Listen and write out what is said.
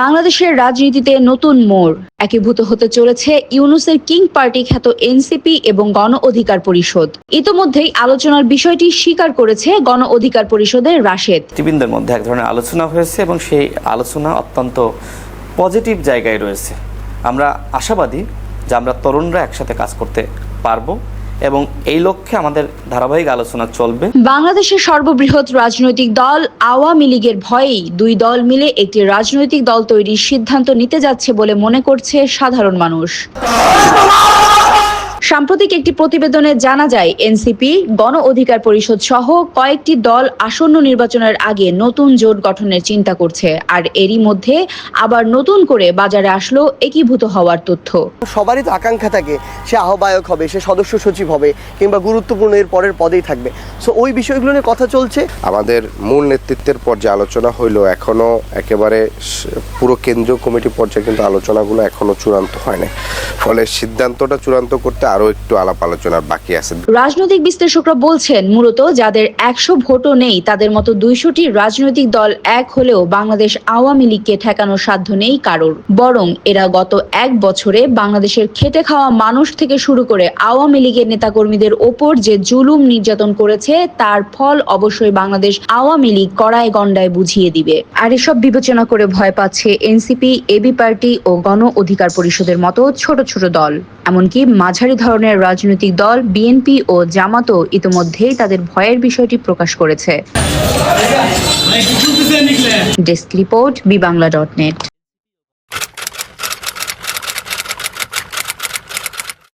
বাংলাদেশের রাজনীতিতে নতুন মোড়। একীভূত হতে চলেছে ইউনুসের কিং পার্টি খ্যাত এনসিপি এবং গণ অধিকার পরিষদ। ইতোমধ্যেই আলোচনার বিষয়টি স্বীকার করেছে গণ অধিকার পরিষদের রাশেদ। নেতৃবৃন্দের মধ্যে এক ধরনের আলোচনা হয়েছে এবং সেই আলোচনা অত্যন্ত পজিটিভ জায়গায় রয়েছে। আমরা আশাবাদী যে আমরা তরুণরা একসাথে কাজ করতে পারব। এবং এই লক্ষ্যে আমাদের ধারাবাহিক আলোচনা চলবে। বাংলাদেশের সর্ববৃহৎ রাজনৈতিক দল আওয়ামী লীগের ভয়েই দুই দল মিলে একটি রাজনৈতিক দল তৈরির সিদ্ধান্ত নিতে যাচ্ছে বলে মনে করছে সাধারণ মানুষ। সাম্প্রতিক একটি প্রতিবেদনে জানা যায় এনসিপি গণ অধিকার পরিষদ সহ কয়েকটি দল আসন্ন নির্বাচনের আগে নতুন জোট গঠনের চিন্তা করছে। আর এরই মধ্যে আবার নতুন করে বাজারে আসলো একীভূত হওয়ার তথ্য। সবারই তো আকাঙ্ক্ষা থাকে সে আহ্বায়ক হবে সে সদস্য সচিব হবে কিংবা গুরুত্বপূর্ণ এর পরের পদেই থাকবে। সো ওই বিষয়গুলো নিয়ে কথা চলছে। আমাদের মূল নেতৃত্বের পর্যায়ে আলোচনা হইল এখনও একেবারে পুরো কেন্দ্রীয় কমিটি পর্যায়ে কিন্তু আলোচনাগুলো এখনও চূড়ান্ত হয়নি ফলে সিদ্ধান্তটা চূড়ান্ত করতে আরও একটু আলাপ আলোচনার বাকি আছে। রাজনৈতিক বিশ্লেষকরা বলছেন, মূলত যাদের একশো ভোটও নেই, তাদের মতো দুইশোটি রাজনৈতিক দল এক হলেও বাংলাদেশ আওয়ামী লীগকে ঠেকানোর সাধ্য নেই কারোর। বরং এরা গত এক বছরে বাংলাদেশের খেটে খাওয়া মানুষ থেকে শুরু করে আওয়ামী লীগের নেতাকর্মীদের ওপর যে জুলুম নির্যাতন করেছে, তার ফল অবশ্যই বাংলাদেশ আওয়ামী লীগ কড়ায় গন্ডায় বুঝিয়ে দিবে। আর এসব বিবেচনা করে ভয় পাচ্ছে এনসিপি, এবি পার্টি ও গণ অধিকার পরিষদের মতো ছোট ছোট দল এমনকি মাঝারি ধরনের রাজনৈতিক দল বিএনপি ও জামাতও ইতিমধ্যেই তাদের ভয়ের বিষয়টি প্রকাশ করেছে। ডেস্ক রিপোর্ট বিবাংলা ডট নেট।